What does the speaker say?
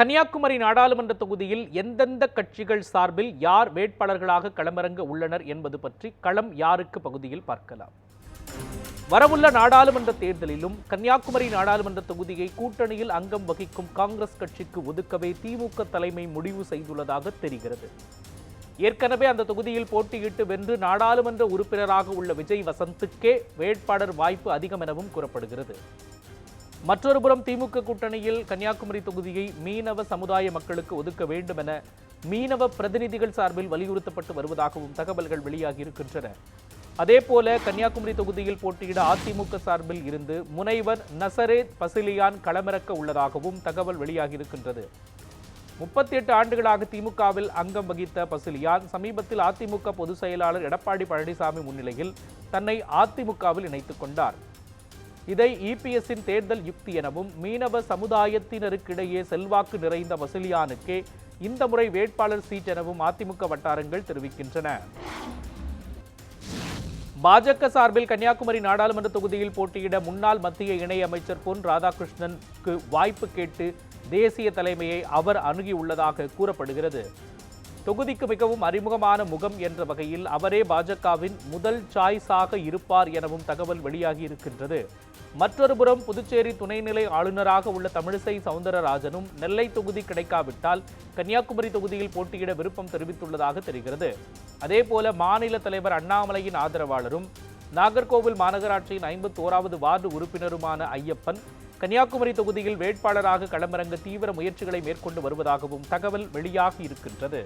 கன்னியாகுமரி நாடாளுமன்ற தொகுதியில் எந்தெந்த கட்சிகள் சார்பில் யார் வேட்பாளர்களாக களமிறங்க உள்ளனர் என்பது பற்றி களம் யாருக்கு பகுதியில் பார்க்கலாம். வரவுள்ள நாடாளுமன்ற தேர்தலிலும் கன்னியாகுமரி நாடாளுமன்ற தொகுதியை கூட்டணியில் அங்கம் வகிக்கும் காங்கிரஸ் கட்சிக்கு ஒதுக்கவே திமுக தலைமை முடிவு செய்துள்ளதாக தெரிகிறது. ஏற்கனவே அந்த தொகுதியில் போட்டியிட்டு வென்று நாடாளுமன்ற உறுப்பினராக உள்ள விஜய் வசந்துக்கே வேட்பாளர் வாய்ப்பு அதிகம் எனவும் கூறப்படுகிறது. மற்றொரு புறம் திமுக கூட்டணியில் கன்னியாகுமரி தொகுதியை மீனவ சமுதாய மக்களுக்கு ஒதுக்க வேண்டும் என மீனவ பிரதிநிதிகள் சார்பில் வலியுறுத்தப்பட்டு வருவதாகவும் தகவல்கள் வெளியாகி இருக்கின்றன. அதேபோல கன்னியாகுமரி தொகுதியில் போட்டியிட அதிமுக சார்பில் இருந்து முனைவர் நசரேத் பசிலியான் களமிறக்க உள்ளதாகவும் தகவல் வெளியாகி இருக்கின்றது. முப்பத்தி எட்டு ஆண்டுகளாக திமுகவில் அங்கம் வகித்த பசிலியான் சமீபத்தில் அதிமுக பொதுச் செயலாளர் எடப்பாடி பழனிசாமி முன்னிலையில் தன்னை அதிமுகவில் இணைத்துக் கொண்டார். இதை இபிஎஸ்ஸின் தேர்தல் யுக்தி எனவும் மீனவ சமுதாயத்தினருக்கிடையே செல்வாக்கு நிறைந்த வசிலியானுக்கே இந்த முறை வேட்பாளர் சீட் எனவும் அதிமுக வட்டாரங்கள் தெரிவிக்கின்றன. பாஜக சார்பில் கன்னியாகுமரி நாடாளுமன்ற தொகுதியில் போட்டியிட முன்னாள் மத்திய இணையமைச்சர் பொன் ராதாகிருஷ்ணனுக்கு வாய்ப்பு கேட்டு தேசிய தலைமையை அவர் அணுகியுள்ளதாக கூறப்படுகிறது. தொகுதிக்கு மிகவும் அறிமுகமான முகம் என்ற வகையில் அவரே பாஜகவின் முதல் சாய்ஸாக இருப்பார் எனவும் தகவல் வெளியாகி இருக்கின்றது மற்றொரு புறம் புதுச்சேரி துணைநிலை ஆளுநராக உள்ள தமிழிசை சவுந்தரராஜனும் நெல்லை தொகுதி கிடைக்காவிட்டால் கன்னியாகுமரி தொகுதியில் போட்டியிட விருப்பம் தெரிவித்துள்ளதாக தெரிகிறது. அதேபோல மாநில தலைவர் அண்ணாமலையின் ஆதரவாளரும் நாகர்கோவில் மாநகராட்சியின் ஐம்பத்தி ஓராவது வார்டு உறுப்பினருமான ஐயப்பன் கன்னியாகுமரி தொகுதியில் வேட்பாளராக களமிறங்க தீவிர முயற்சிகளை மேற்கொண்டு வருவதாகவும் தகவல் வெளியாகி இருக்கின்றது.